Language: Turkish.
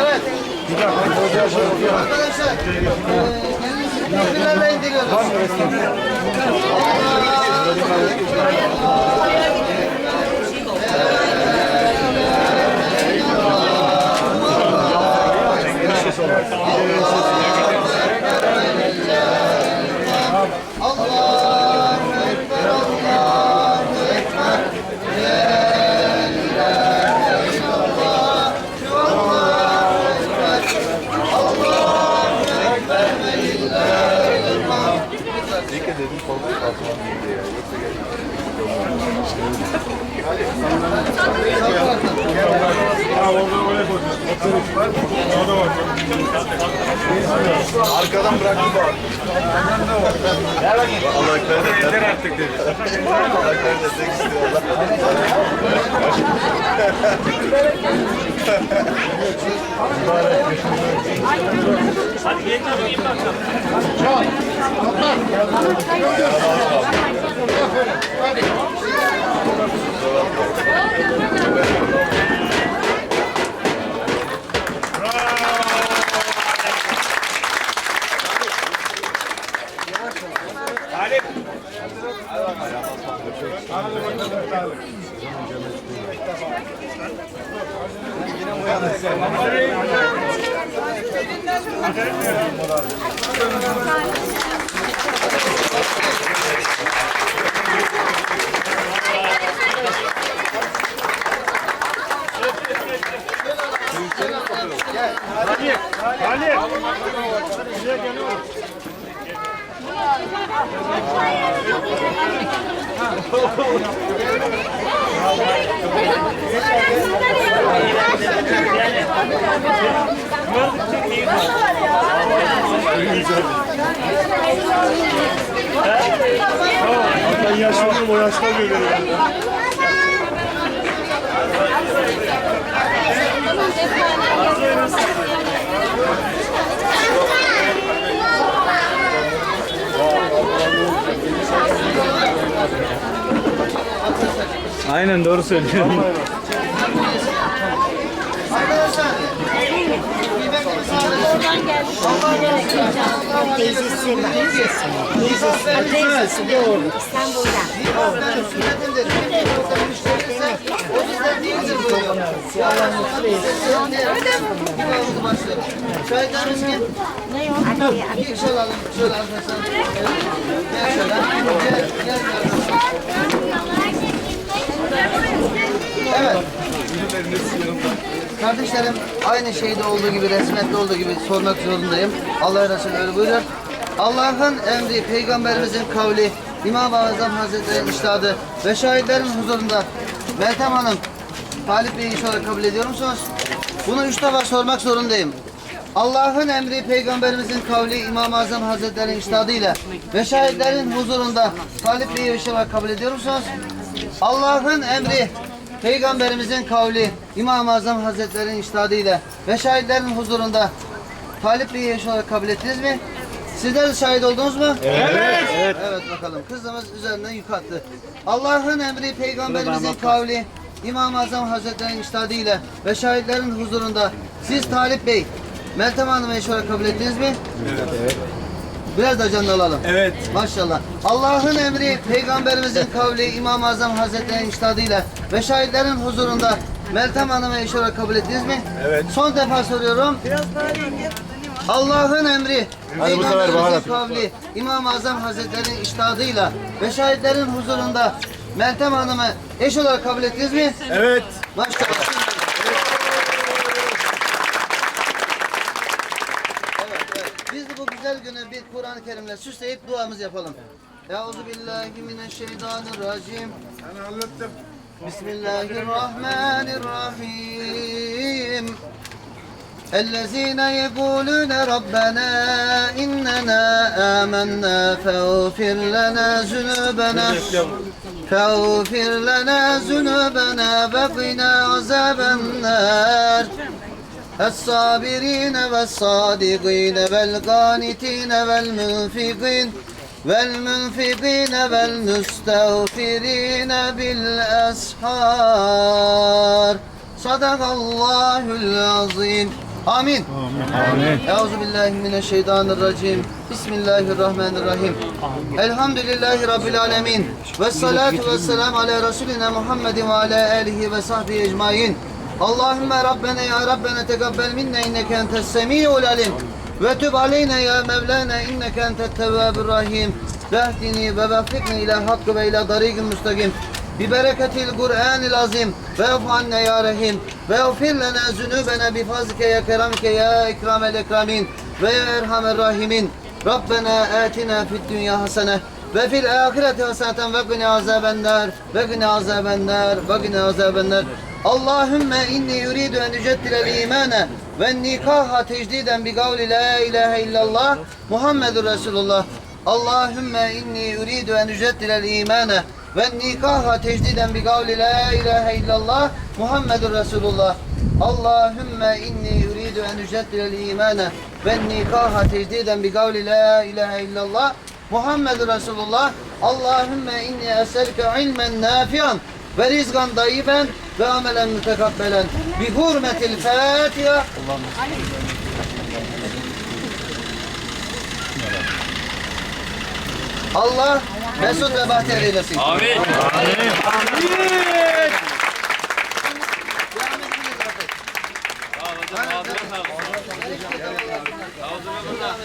Evet. Arkadaşlar, eee, kendinizi birbirlerine indiriyoruz. Allahu Arkadan bıraktım bak. Allah ekber. Yeter artık dedi. Hadi gelin iyi bakalım. Çal. Hadi. Hadi. Allah ekber destek istiyor Allah. Ben yaşlandım o yaşta görüyorum. Aynen doğru söylüyorsun. Arkadaşlar, kıymetli misafirler. Teyzesi var. Teyzesi. Teyzesi de orada. İstanbul'da. Peygamber sünnetindir. Bir Kardeşlerim aynı şeyde olduğu gibi, resmette olduğu gibi sormak zorundayım. Allah Resulü öyle buyuruyor. Allah'ın emri, peygamberimizin kavli, İmam-ı Azam Hazretleri'nin iştadı ve şahitlerin huzurunda Meltem Hanım, Talip Bey'i olarak kabul ediyor musunuz? Bunu üç defa sormak zorundayım. Allah'ın emri, peygamberimizin kavli, İmam-ı Azam Hazretleri'nin iştadıyla ve şahitlerin huzurunda Talip Bey'i olarak kabul ediyor musunuz? Allah'ın emri, Peygamberimizin kavli, İmam-ı Azam Hazretleri'nin iştadıyla ve şahitlerin huzurunda Talip Bey'i eş olarak kabul ettiniz mi? Sizler de şahit oldunuz mu? Evet. Evet, bakalım. Kızımız üzerinden yük attı. Allah'ın emri, Peygamberimizin kavli, İmam-ı Azam Hazretleri'nin iştadıyla ve şahitlerin huzurunda siz Talip Bey, Meltem Hanım'ı eş olarak kabul ettiniz mi? Evet. Biraz da canlı alalım. Evet. Maşallah. Allah'ın emri, Peygamberimizin kavli, İmam-ı Azam Hazretleri'nin iştadıyla ve şahitlerin huzurunda Meltem Hanım'ı eş olarak kabul ettiniz mi? Evet. Son defa soruyorum. Allah'ın emri, Hadi bu sefer bahar Peygamberimizin atın. kavli, İmam-ı Azam Hazretleri'nin iştadıyla ve şahitlerin huzurunda Meltem Hanım'ı eş olarak kabul ettiniz mi? Evet. Maşallah. Evet, evet. Biz de bu güzel günü bir Kur'an-ı Kerim'le süsleyip duamızı yapalım. Euzu billahi mineşşeytanirracim. Ben hallettim. Bismillahirrahmanirrahim. الذين يقولون ربنا إننا آمنا فاغفر لنا ذنوبنا فاغفر لنا ذنوبنا وقنا عذاب النار الصابرين والصادقين والقانتين والمنفقين والمنفقين والمستغفرين بالأسحار صدق الله العظيم آمين آمين أعوذ بالله من الشيطان الرجيم بسم الله الرحمن الرحيم الحمد لله رب العالمين والصلاة والسلام على رسولنا محمد وعلى آله وصحبه أجمعين اللهم ربنا يا ربنا تقبل منا إنك أنت السميع العليم وتب علينا يا مولانا إنك أنت التواب الرحيم واهدني ووفقني إلى الحق وإلى طريق مستقيم ببركة القرآن العظيم واعف عنا يا رحيم واغفر لنا ذنوبنا بفضلك يا كرمك يا إكرام الإكرامين ويا أرحم الراحمين ربنا آتنا في الدنيا حسنة وفي الآخرة حسنة وقنا عذاب النار وقنا عذاب النار وقنا عذاب النار Allahümme inni yuridu en yüceddilel imane ve nikaha tecdiden bi gavli la ilahe illallah Muhammedur Resulullah. Allahümme inni yuridu en yüceddilel imane ve nikaha tecdiden bi gavli la ilahe illallah Muhammedur Resulullah. Allahümme inni yuridu en yüceddilel imane ve nikaha tecdiden bi gavli la ilahe illallah Muhammedur Resulullah. Allahümme inni eselke ilmen nafian ve rizgan dayiben ve amelen mütekabbelen bi hurmetil Fatiha Allah mesut ve bahtiyar eylesin. Amin. Amin. Amin. Ağzına